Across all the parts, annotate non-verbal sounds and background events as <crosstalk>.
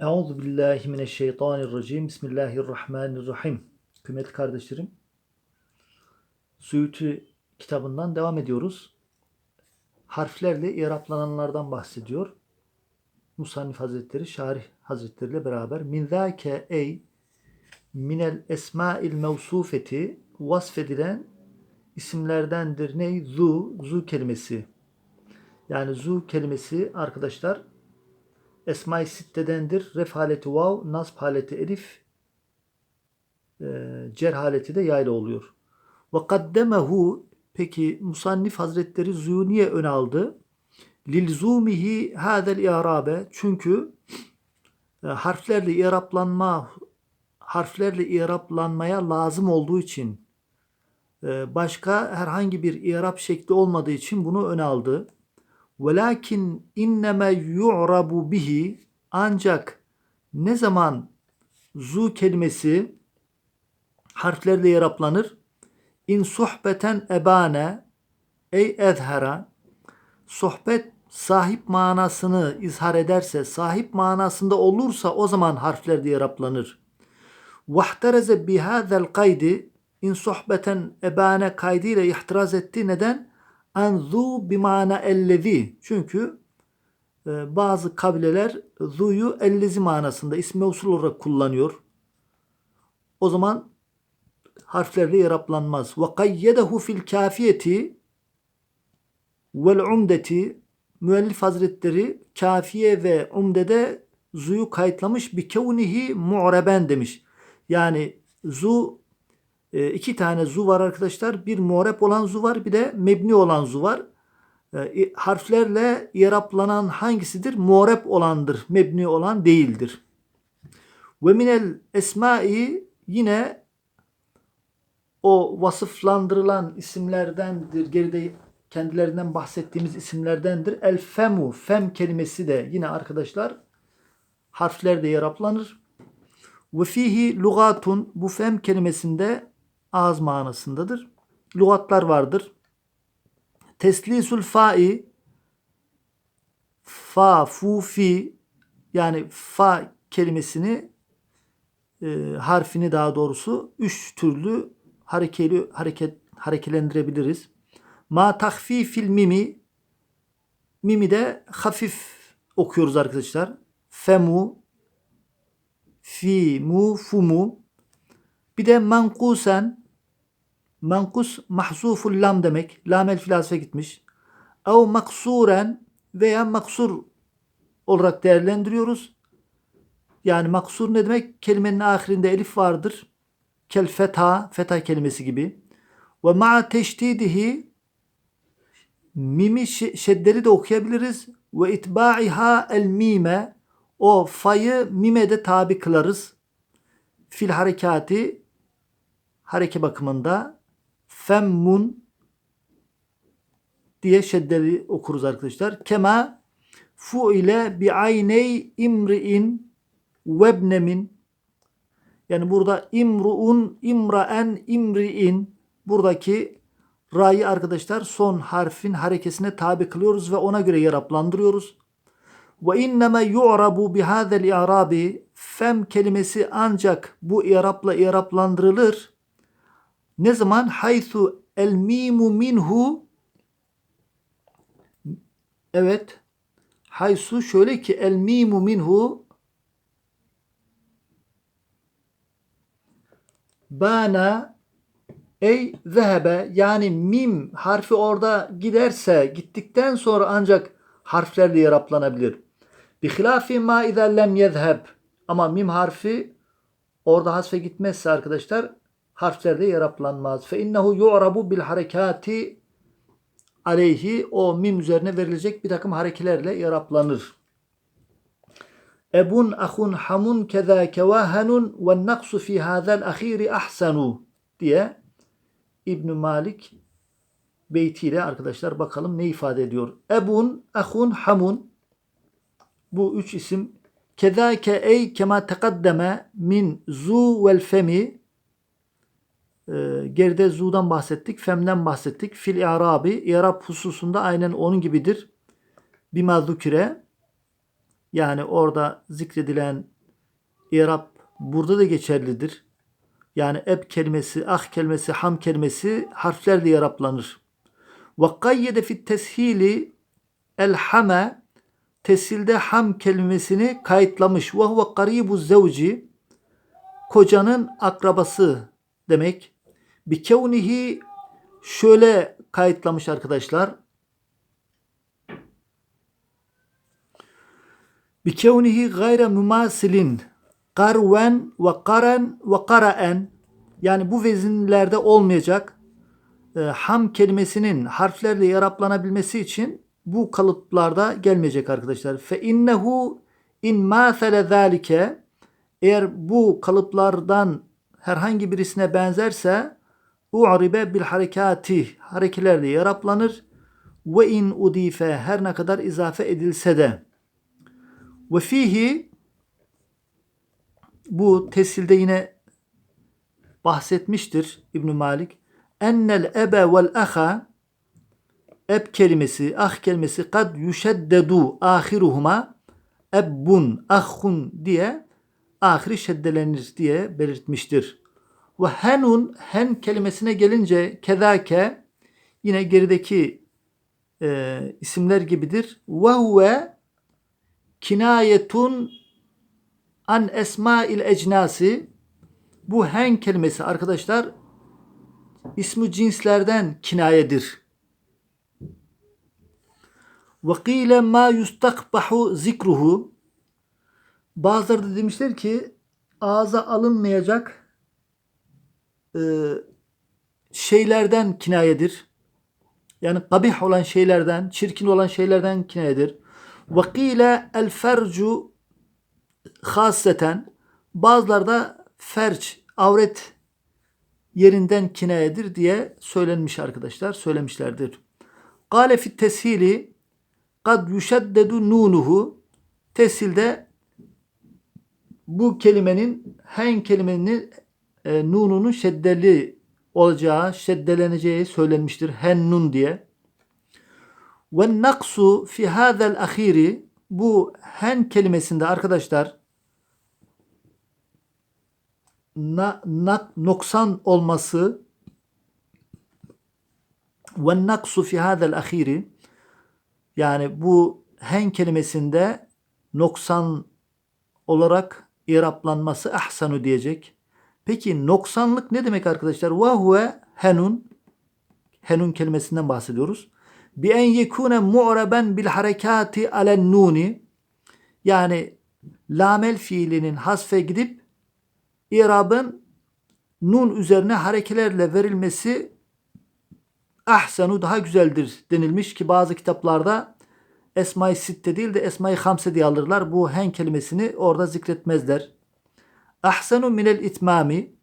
Euzu billahi mineşşeytanirracim. Bismillahirrahmanirrahim. Kıymetli kardeşlerim, Suyuti kitabından devam ediyoruz. Harflerle iraplananlardan bahsediyor. Musannif Hazretleri, Şarih Hazretleri ile beraber min zâke ey minel esma'il mevsufeti vasfedilen isimlerdendir. Ney? Zu, zu kelimesi. Yani zu kelimesi arkadaşlar Esma-i Sitte'dendir. Ref haleti vav, nasb haleti elif, e, cer haleti de yayla oluyor. Ve kaddemehu peki Musannif Hazretleri Zuyu niye ön aldı? Lilzumihi hadel i'rabe çünkü e, harflerle i'raplanma harflerle i'raplanmaya lazım olduğu için e, başka herhangi bir i'rap şekli olmadığı için bunu öne aldı. Velakin inneme yu'rabu bihi ancak ne zaman zu kelimesi harflerle yaraplanır? İn sohbeten ebane ey ezhera sohbet sahip manasını izhar ederse, sahip manasında olursa o zaman harfler diye raplanır. Vahtereze bihâzel kaydi in sohbeten ebane kaydıyla ihtiraz etti. Neden? Anzu bimana ellezi. Çünkü e, bazı kabileler zuyu ellezi manasında ismi usul olarak kullanıyor. O zaman harflerle yaraplanmaz. Ve kayyedehu fil kafiyeti vel umdeti müellif hazretleri kafiye ve umdede zuyu kayıtlamış bir kevnihi mu'reben demiş. Yani zu e, iki tane zu var arkadaşlar. Bir mu'reb olan zu var bir de mebni olan zu var. E, harflerle yaraplanan hangisidir? Mu'reb olandır. Mebni olan değildir. Ve minel esmai yine o vasıflandırılan isimlerdendir. Geride kendilerinden bahsettiğimiz isimlerdendir. El femu, fem kelimesi de yine arkadaşlar harflerde yaraplanır. Ve fihi lugatun, bu fem kelimesinde ağız manasındadır. Lugatlar vardır. Teslisul fa'i, fa, fu, fi, yani fa kelimesini e, harfini daha doğrusu üç türlü harekeli hareket harekelendirebiliriz. Ma tahfifil mimi mimi de hafif okuyoruz arkadaşlar. Femu fi mu fumu bir de mankusen mankus mahzuful lam demek. Lamel filasife gitmiş. Ev maksuren veya maksur olarak değerlendiriyoruz. Yani maksur ne demek? Kelimenin ahirinde elif vardır. Kel feta, feta kelimesi gibi. Ve ma teşdidihi mimi şeddeli de okuyabiliriz. Ve itba'iha el mime o fayı mime de tabi kılarız. Fil harekati hareke bakımında femmun diye şeddeli okuruz arkadaşlar. Kema fu ile bi ayney imri'in webnemin yani burada imruun, imraen, imri'in buradaki ra'yı arkadaşlar son harfin harekesine tabi kılıyoruz ve ona göre yaraplandırıyoruz. Ve inneme yu'rabu bihâzel i'rabi fem kelimesi ancak bu i'rapla i'raplandırılır. Ne zaman? Haythu el mimu minhu Evet. Haysu şöyle ki el mimu minhu bana ey zehebe yani mim harfi orada giderse gittikten sonra ancak harflerle yaraplanabilir. Bi hilafi ma izâ lem yezheb ama mim harfi orada hasfe gitmezse arkadaşlar harflerde yaraplanmaz. Fe innehu yu'rabu bil harekati aleyhi o mim üzerine verilecek bir takım harekelerle yaraplanır. Ebun ahun hamun keza kevahenun ve naksu fi hazel ahiri ahsanu diye İbn Malik beytiyle arkadaşlar bakalım ne ifade ediyor. Ebun ahun hamun bu üç isim kezake ey kema tekaddeme min zu vel femi geride zu'dan bahsettik, femden bahsettik. Fil i'rabi, i'rab hususunda aynen onun gibidir. Bima zukire Yani orada zikredilen İrab burada da geçerlidir. Yani eb kelimesi, ah kelimesi, ham kelimesi harflerle İraplanır. Ve kayyede fit teshili el hame tesilde ham kelimesini kayıtlamış. Ve huve karibu zevci kocanın akrabası demek. Bi şöyle kayıtlamış arkadaşlar. Bi kevnihi gayre mümasilin karven ve karen ve karaen yani bu vezinlerde olmayacak e, ham kelimesinin harflerle yaraplanabilmesi için bu kalıplarda gelmeyecek arkadaşlar. Fe innehu in mâfele zâlike eğer bu kalıplardan herhangi birisine benzerse u'ribe bil harekati harekelerle yaraplanır ve in udife her ne kadar izafe edilse de ve fihi bu tesilde yine bahsetmiştir İbn Malik. Ennel ebe vel aha eb kelimesi, ah kelimesi kad yuşeddedu ahiruhuma ebbun, ahhun diye ahiri şeddelenir diye belirtmiştir. Ve henun, hen kelimesine gelince kezake yine gerideki e, isimler gibidir. Ve huve kinayetun an esmail ecnasi bu hen kelimesi arkadaşlar ismi cinslerden kinayedir. Ve kîle ma yustakbahu zikruhu bazıları da demişler ki ağza alınmayacak e, şeylerden kinayedir. Yani kabih olan şeylerden, çirkin olan şeylerden kinayedir. Ve kîle el fercu haseten bazıları da ferç, avret yerinden kinayedir diye söylenmiş arkadaşlar, söylemişlerdir. Kale fit teshili kad yuşeddedu nunuhu teshilde bu kelimenin hen kelimenin e, nununun şeddeli olacağı, şeddeleneceği söylenmiştir. Hen nun diye. Ve naksu fi hadal ahiri bu hen kelimesinde arkadaşlar na, na, noksan olması ve naksu fi hadal ahiri yani bu hen kelimesinde noksan olarak iraplanması ahsanu diyecek. Peki noksanlık ne demek arkadaşlar? Ve huve henun henun kelimesinden bahsediyoruz. Bi en yekune mu'raben bil harekati alen nuni yani lamel fiilinin hasfe gidip irabın nun üzerine harekelerle verilmesi ahsenu daha güzeldir denilmiş ki bazı kitaplarda Esma-i Sitte değil de Esma-i Hamse diye alırlar. Bu hen kelimesini orada zikretmezler. Ahsenu minel itmami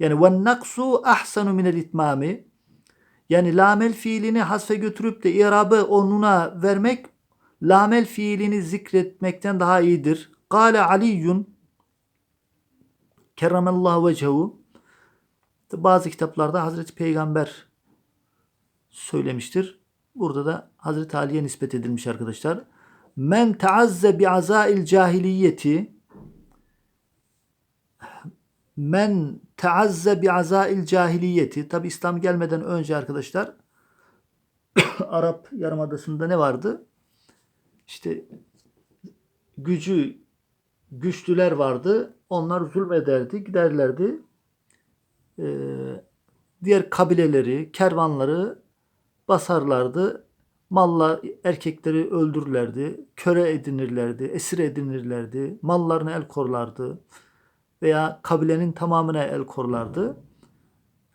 yani ve naksu ahsenu minel itmami yani lamel fiilini hasfe götürüp de irabı onuna vermek lamel fiilini zikretmekten daha iyidir. Kale Aliyyun kerramallahu vechehu bazı kitaplarda Hazreti Peygamber söylemiştir. Burada da Hazreti Ali'ye nispet edilmiş arkadaşlar. Men taazze bi azail cahiliyeti men taazze bi azail cahiliyeti tabi İslam gelmeden önce arkadaşlar <coughs> Arap Yarımadası'nda ne vardı? İşte gücü güçlüler vardı. Onlar zulmederdi, giderlerdi. Ee, diğer kabileleri, kervanları basarlardı. Malla erkekleri öldürürlerdi, köre edinirlerdi, esir edinirlerdi, mallarını el korlardı veya kabilenin tamamına el korlardı.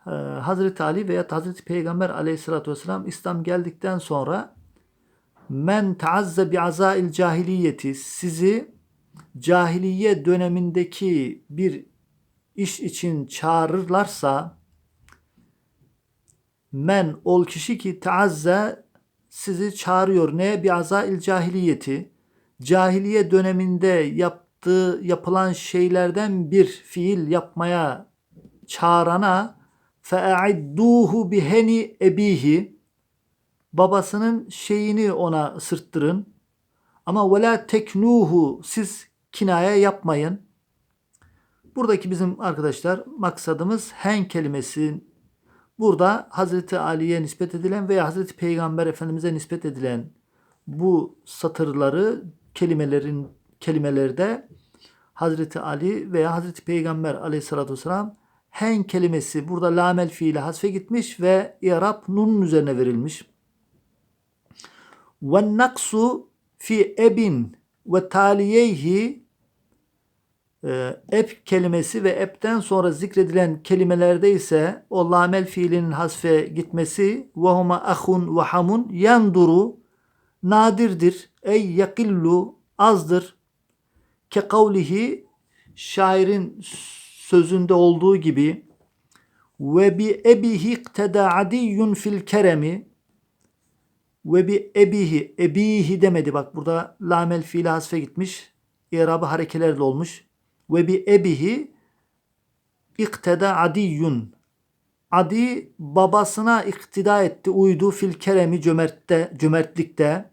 Ee, Hazreti Ali veya Hazreti Peygamber aleyhissalatü vesselam İslam geldikten sonra men taazze bi azail cahiliyeti sizi cahiliye dönemindeki bir iş için çağırırlarsa men ol kişi ki taazze sizi çağırıyor. Ne? Bi azail cahiliyeti. Cahiliye döneminde yaptığı yapılan şeylerden bir fiil yapmaya çağırana fe'idduhu biheni ebihi babasının şeyini ona sırttırın. Ama ve la teknuhu siz kinaya yapmayın. Buradaki bizim arkadaşlar maksadımız hen kelimesi burada Hazreti Ali'ye nispet edilen veya Hazreti Peygamber Efendimiz'e nispet edilen bu satırları kelimelerin kelimelerde Hazreti Ali veya Hazreti Peygamber Aleyhisselatü vesselam hen kelimesi burada lamel fiili hasfe gitmiş ve i'rab nunun üzerine verilmiş. Ve naksu fi ebin ve taliyeyhi e, ep kelimesi ve epten sonra zikredilen kelimelerde ise o lamel fiilinin hasfe gitmesi ve huma ahun ve hamun yanduru nadirdir. Ey yakillu azdır. Ke kavlihi şairin sözünde olduğu gibi ve bi ebihi ikteda adiyyun fil keremi ve bi ebihi ebihi demedi bak burada lamel fiili hasfe gitmiş. İrabı harekelerle olmuş. Ve bi ebihi ikteda adiyyun Adi babasına iktida etti, uydu fil keremi cömertte, cömertlikte.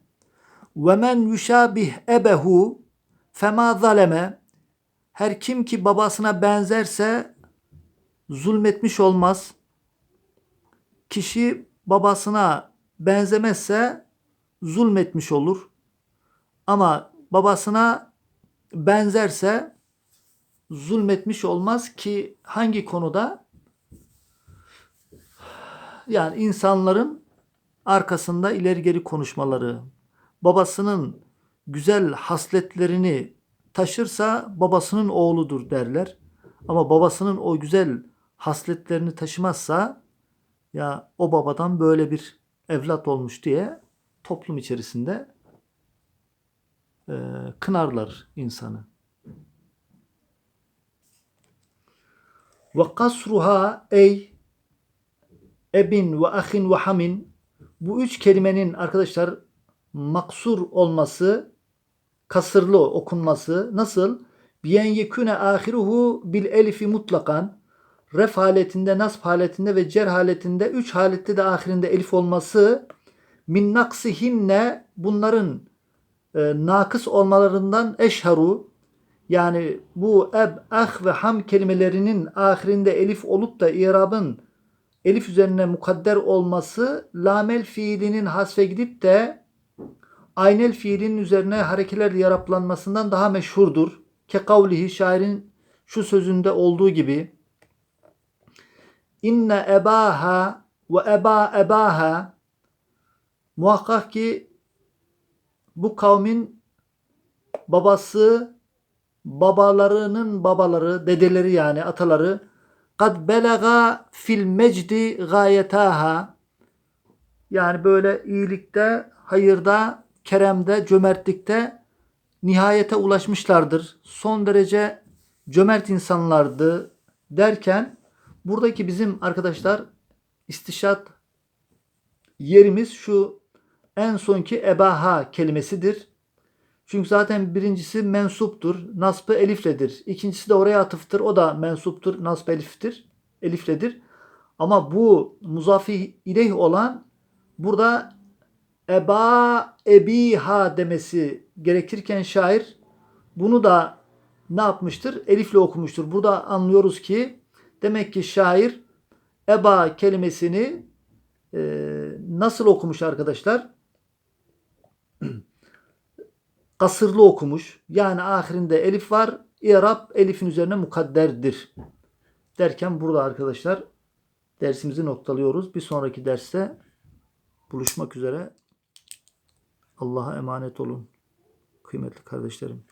Ve men yuşabih ebehu fema zaleme her kim ki babasına benzerse zulmetmiş olmaz. Kişi babasına benzemezse zulmetmiş olur. Ama babasına benzerse zulmetmiş olmaz ki hangi konuda? Yani insanların arkasında ileri geri konuşmaları, babasının güzel hasletlerini taşırsa babasının oğludur derler. Ama babasının o güzel hasletlerini taşımazsa ya o babadan böyle bir evlat olmuş diye toplum içerisinde e, kınarlar insanı. Ve kasruha ey ebin ve ahin ve hamin bu üç kelimenin arkadaşlar maksur olması kasırlı okunması. Nasıl? Biyen yekune ahiruhu bil elifi mutlakan. Ref haletinde, nasb haletinde ve cer haletinde üç halette de ahirinde elif olması. Min naksihinne bunların e, nakıs olmalarından eşharu. Yani bu eb, ah ve ham kelimelerinin ahirinde elif olup da irabın elif üzerine mukadder olması lamel fiilinin hasfe gidip de aynel fiilin üzerine harekeler yaraplanmasından daha meşhurdur. Ke kavlihi şairin şu sözünde olduğu gibi inne ebaha ve eba ebaha muhakkak ki bu kavmin babası babalarının babaları dedeleri yani ataları kad belaga fil mecdi gayetaha yani böyle iyilikte hayırda keremde, cömertlikte nihayete ulaşmışlardır. Son derece cömert insanlardı derken buradaki bizim arkadaşlar istişat yerimiz şu en sonki ebaha kelimesidir. Çünkü zaten birincisi mensuptur. Nasbı elifledir. İkincisi de oraya atıftır. O da mensuptur. Nasb eliftir. Elifledir. Ama bu muzafi ileyh olan burada eba ebiha demesi gerekirken şair bunu da ne yapmıştır? Elifle okumuştur. Burada anlıyoruz ki demek ki şair eba kelimesini e, nasıl okumuş arkadaşlar? <clears throat> Kasırlı okumuş. Yani ahirinde elif var. İrab elifin üzerine mukadderdir. Derken burada arkadaşlar dersimizi noktalıyoruz. Bir sonraki derste buluşmak üzere. Allah'a emanet olun. Kıymetli kardeşlerim.